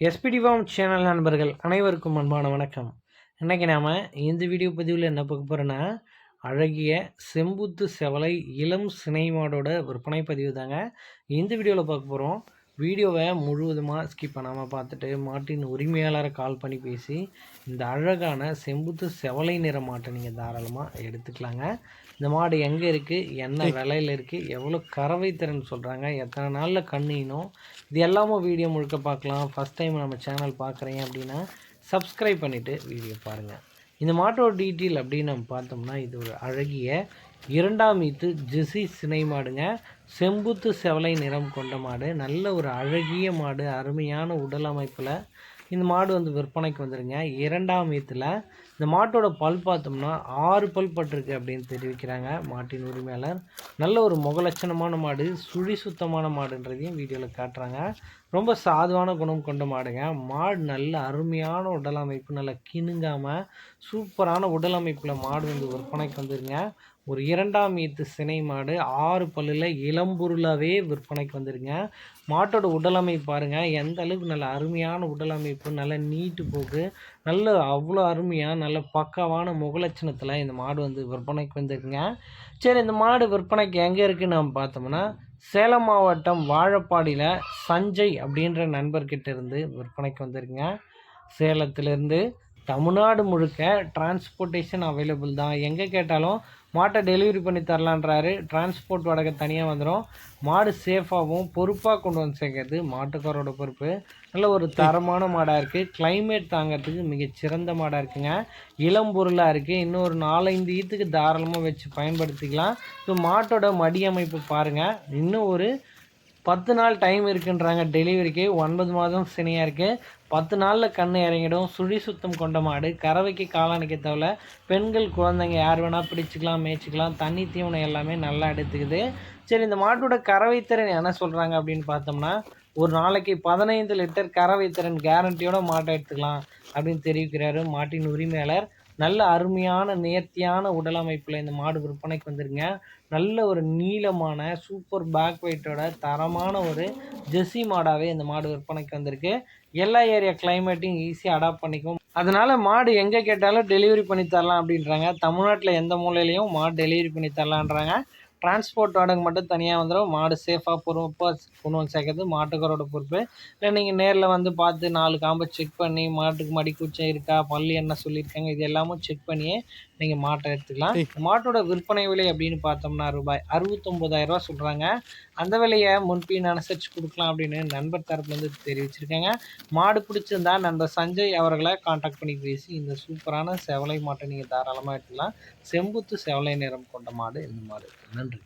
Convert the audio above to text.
SPD channel நண்பர்கள் அனைவருக்கும் அன்பான வணக்கம். இன்றைக்கி நாம் இந்த வீடியோ பதிவில் என்ன பார்க்க போகிறோன்னா அழகிய செம்புத்து செவலை இளம் சினைமாடோட விற்பனை பதிவு தாங்க. இந்த வீடியோவில் பார்க்க போகிறோம் வீடியோவை முழுவதுமாக ஸ்கிப் பண்ணாமல் பார்த்துட்டு மாட்டின் உரிமையாளரை கால் பண்ணி பேசி இந்த அழகான செம்புத்து செவலை நிற மாட்டை நீங்கள் தாராளமாக எடுத்துக்கலாங்க. இந்த மாடு எங்கே இருக்குது என்ன விலையில் இருக்குது எவ்வளோ கறவை திறன் சொல்கிறாங்க எத்தனை நாளில் கண்ணினும் இது எல்லாமே வீடியோ முழுக்க பார்க்கலாம். ஃபஸ்ட் டைம் நம்ம சேனல் பார்க்குறீங்க அப்படின்னா சப்ஸ்கிரைப் பண்ணிவிட்டு வீடியோ பாருங்கள் இந்த மாட்டோட டீட்டெயில் அப்படின்னு நம்ம பார்த்தோம்னா இது ஒரு அழகிய இரண்டாம் ஈத்து ஜெசி சினை மாடுங்க. செம்புத்து செவலை நிறம் கொண்ட மாடு நல்ல ஒரு அழகிய மாடு அருமையான உடல் அமைப்பில் இந்த மாடு வந்து விற்பனைக்கு வந்துடுங்க இரண்டாம் ஈத்தில் இந்த மாட்டோட பல் பார்த்தோம்னா ஆறு பல் பட்டிருக்கு அப்படின்னு தெரிவிக்கிறாங்க மாட்டின் உரிமையாளர். நல்ல ஒரு முகலட்சணமான மாடு சுழி சுத்தமான மாடுன்றதையும் வீடியோவில் காட்டுறாங்க. ரொம்ப சாதுவான குணம் கொண்ட மாடுங்க. மாடு நல்ல அருமையான உடல் அமைப்பு நல்லா கிணுங்காமல் சூப்பரான உடல் அமைப்பில் மாடு வந்து விற்பனைக்கு வந்துருங்க. ஒரு இரண்டாம் ஈத்து சினை மாடு ஆறு பல்லில் இளம்பொருளாகவே விற்பனைக்கு வந்துருங்க. மாட்டோட உடலமைப்பு பாருங்கள் எந்த அளவுக்கு நல்ல அருமையான உடலமைப்பு நல்ல நீட்டு போக்கு நல்ல அவ்வளோ அருமையாக நல்ல பக்காவான முகலட்சணத்தில் இந்த மாடு வந்து விற்பனைக்கு வந்துருங்க சரி இந்த மாடு விற்பனைக்கு எங்கே இருக்குன்னு நம்ம பார்த்தோம்னா சேலம் மாவட்டம் வாழப்பாடியில் சஞ்சய் அப்படின்ற நண்பர்கிட்ட இருந்து விற்பனைக்கு வந்துருங்க சேலத்திலேருந்து தமிழ்நாடு முழுக்க டிரான்ஸ்போர்ட்டேஷன் அவைலபிள் தான். எங்கே கேட்டாலும் மாட்டை டெலிவரி பண்ணி தரலான்றாரு. டிரான்ஸ்போர்ட் வடக்கு தனியாக வந்துடும் மாடு சேஃபாகவும் பொறுப்பாக கொண்டு வந்து சேர்க்கறது மாட்டுக்காரோட பொறுப்பு. நல்ல ஒரு தரமான மாடாக இருக்குது கிளைமேட் தாங்கிறதுக்கு மிகச்சிறந்த மாடாக இருக்குங்க. இளம் பொருளாக இருக்குது இன்னும் ஒரு நாலஞ்சு ஈத்துக்கு தாராளமாக வச்சு பயன்படுத்திக்கலாம். ஸோ மாட்டோட மடி அமைப்பு பாருங்கள் இன்னும் ஒரு பத்து நாள் டைம் இருக்குன்றாங்க. டெலிவரிக்கு ஒன்பது மாதம் சினியாக இருக்குது பத்து நாளில் கண் இறங்கிடும். சுழி சுத்தம் கொண்ட மாடு. கறவைக்கு காளானிக்க தவிர பெண்கள் குழந்தைங்க யார் வேணால் பிடிச்சிக்கலாம் மேய்ச்சிக்கலாம். தண்ணி தீவனம் எல்லாமே நல்லா எடுத்துக்குது. சரி இந்த மாட்டோட கறவை திறன் என்ன சொல்கிறாங்க அப்படின்னு பார்த்தோம்னா ஒரு நாளைக்கு பதினைந்து லிட்டர் கறவை திறன் கேரண்டியோட மாட்டை எடுத்துக்கலாம் அப்படின்னு தெரிவிக்கிறாரு மாட்டின் உரிமையாளர் நல்ல அருமையான நேர்த்தியான உடல் அமைப்பில் இந்த மாடு விற்பனைக்கு வந்துருங்க. நல்ல ஒரு நீளமான சூப்பர் பேக் வெயிட்டோட தரமான ஒரு ஜெர்சி மாடாகவே இந்த மாடு விற்பனைக்கு வந்திருக்கு. எல்லா ஏரியா கிளைமேட்டையும் ஈஸியாக அடாப்ட் பண்ணிக்கும். அதனால் மாடு எங்கே கேட்டாலும் டெலிவரி பண்ணி தரலாம் அப்படின்றாங்க. தமிழ்நாட்டில் எந்த மூலையிலையும் மாடு டெலிவரி பண்ணி தரலான்றாங்க. டிரான்ஸ்போர்ட் வாடகை மட்டும் தனியாக வந்துடும் மாடு சேஃபாக பொறுப்பாக கொண்டு வந்து சேர்க்கறது மாட்டுக்காரோட பொறுப்பு. இல்லை நீங்கள் நேரில் வந்து பார்த்து நாலு காம்பை செக் பண்ணி மாட்டுக்கு மடி கூச்சம் இருக்கா பள்ளி என்ன சொல்லியிருக்காங்க இது எல்லாமும் செக் பண்ணியே நீங்கள் மாட்டை எடுத்துக்கலாம். மாட்டோட விற்பனை விலை அப்படின்னு பார்த்தோம்னா ரூபாய் அறுபத்தொம்போதாயிரரூபா சொல்கிறாங்க அந்த விலையை முன்பின் அனுசரித்து கொடுக்கலாம் அப்படின்னு நண்பர் தரப்புலேருந்து தெரிவிச்சிருக்காங்க. மாடு பிடிச்சிருந்தா நண்பர் சஞ்சய் அவர்களை காண்டாக்ட் பண்ணி பேசி இந்த சூப்பரான செவலை மாட்டை நீங்கள் தாராளமாக எடுத்துக்கலாம். செம்புத்து செவலை நிறம் கொண்ட மாடு இந்த மாடு நன்றி.